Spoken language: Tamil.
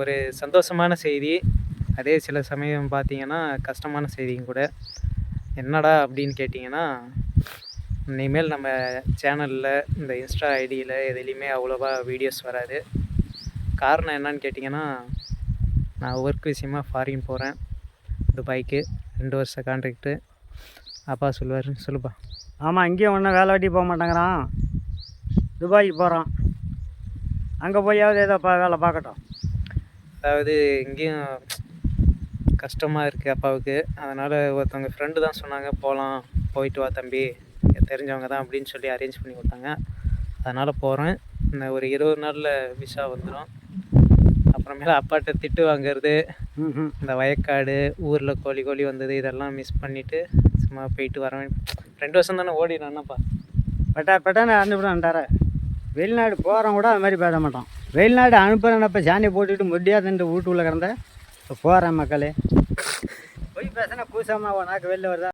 ஒரு சந்தோஷமான செய்தி. அதே சில சமயம் பார்த்தீங்கன்னா கஷ்டமான செய்தியும் கூட. என்னடா அப்படின்னு கேட்டிங்கன்னா இனிமேல் நம்ம சேனலில் இந்த இன்ஸ்டா ஐடியில் எதுலேயுமே அவ்வளோவா வீடியோஸ் வராது. காரணம் என்னன்னு கேட்டிங்கன்னா நான் ஒர்க் விஷயமாக ஃபாரின் போகிறேன் துபாய்க்கு ரெண்டு வருஷம் கான்ட்ராக்டு அப்பா சொல்லுவார் சொல்லுப்பா. ஆமாம் இங்கேயும் ஒன்றும் வேலை வெட்டி போக மாட்டேங்கிறான். துபாய்க்கு போகிறான் அங்கே போயாவது ஏதோ பா வேலை பார்க்கட்டும். அதாவது இங்கேயும் கஷ்டமாக இருக்குது அப்பாவுக்கு. அதனால் ஒருத்தவங்க ஃப்ரெண்டு தான் சொன்னாங்க போகலாம் போயிட்டு வா தம்பி. தெரிஞ்சவங்க தான் அப்படின்னு சொல்லி அரேஞ்ச் பண்ணி கொடுத்தாங்க. அதனால் போகிறேன் இந்த ஒரு இருபது நாளில் விசா வந்துடும் அப்புறமேல அப்பாட்ட திட்டு வாங்குறது. இந்த வயக்காடு ஊரில் கோழி கோழி வந்தது இதெல்லாம் மிஸ் பண்ணிவிட்டு சும்மா போயிட்டு வரேன் ரெண்டு வருஷம் தானே ஓடிடும் என்னப்பா? பட்டா பட்டான்னு அனுப்பிடான்ட்டார வெளிநாடு போகிறவன் கூட அது மாதிரி பேச மாட்டான். வெளிநாடு அனுப்புகிறேன்னப்ப சாணி போட்டுட்டு முடியாதுன்ட்டு வீட்டுக்குள்ளே கிடந்த. இப்போ போகிறேன் மக்களே. போய் பேசினா கூசாமா நாக்கு வெளில வருதா?